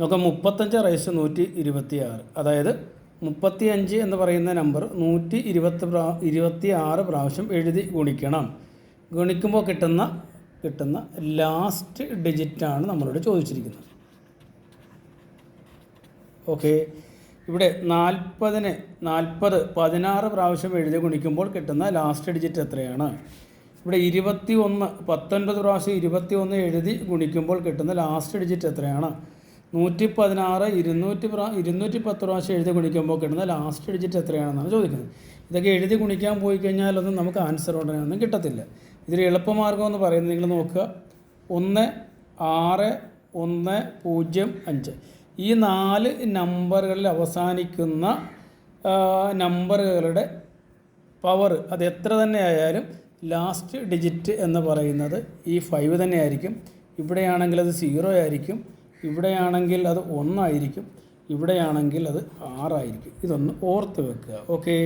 നോക്കാം മുപ്പത്തഞ്ച് റൈസ് നൂറ്റി ഇരുപത്തി ആറ് അതായത് മുപ്പത്തി അഞ്ച് എന്ന് പറയുന്ന നമ്പർ നൂറ്റി ഇരുപത്തി പ്രാ ഇരുപത്തി ആറ് പ്രാവശ്യം എഴുതി ഗുണിക്കണം. ഗുണിക്കുമ്പോൾ കിട്ടുന്ന കിട്ടുന്ന ലാസ്റ്റ് ഡിജിറ്റാണ് നമ്മളോട് ചോദിച്ചിരിക്കുന്നത്. ഓക്കെ. ഇവിടെ നാൽപ്പതിന് നാൽപ്പത് പതിനാറ് പ്രാവശ്യം എഴുതി ഗുണിക്കുമ്പോൾ കിട്ടുന്ന ലാസ്റ്റ് ഡിജിറ്റ് എത്രയാണ്? ഇവിടെ ഇരുപത്തി ഒന്ന് പത്തൊൻപത് പ്രാവശ്യം ഇരുപത്തി ഒന്ന് എഴുതി ഗുണിക്കുമ്പോൾ കിട്ടുന്ന ലാസ്റ്റ് ഡിജിറ്റ് എത്രയാണ്? നൂറ്റി പതിനാറ് ഇരുന്നൂറ്റി പ്രാ ഇരുന്നൂറ്റി പത്ത് പ്രാവശ്യം എഴുതി ഗുണിക്കുമ്പോൾ കിട്ടുന്ന ലാസ്റ്റ് ഡിജിറ്റ് എത്രയാണെന്നാണ് ചോദിക്കുന്നത്. ഇതൊക്കെ എഴുതി ഗുണിക്കാൻ പോയി കഴിഞ്ഞാലൊന്നും നമുക്ക് ആൻസർ ഉടനെയൊന്നും കിട്ടത്തില്ല. ഇതിൽ എളുപ്പമാർഗം എന്ന് പറയുന്നത് നിങ്ങൾ നോക്കുക. ഒന്ന് ആറ് ഒന്ന് പൂജ്യം അഞ്ച്. ഈ നാല് നമ്പറുകളിൽ അവസാനിക്കുന്ന നമ്പറുകളുടെ പവർ അത് എത്ര തന്നെ ആയാലും ലാസ്റ്റ് ഡിജിറ്റ് എന്ന് പറയുന്നത് ഈ ഫൈവ് തന്നെയായിരിക്കും ഇവിടെയാണെങ്കിൽ അത് സീറോ ആയിരിക്കും. ഇവിടെയാണെങ്കിൽ അത് ഒന്നായിരിക്കും. ഇവിടെയാണെങ്കിൽ അത് ആറായിരിക്കും. ഇതൊന്ന് ഓർത്ത് വെക്കുക. ഓക്കേ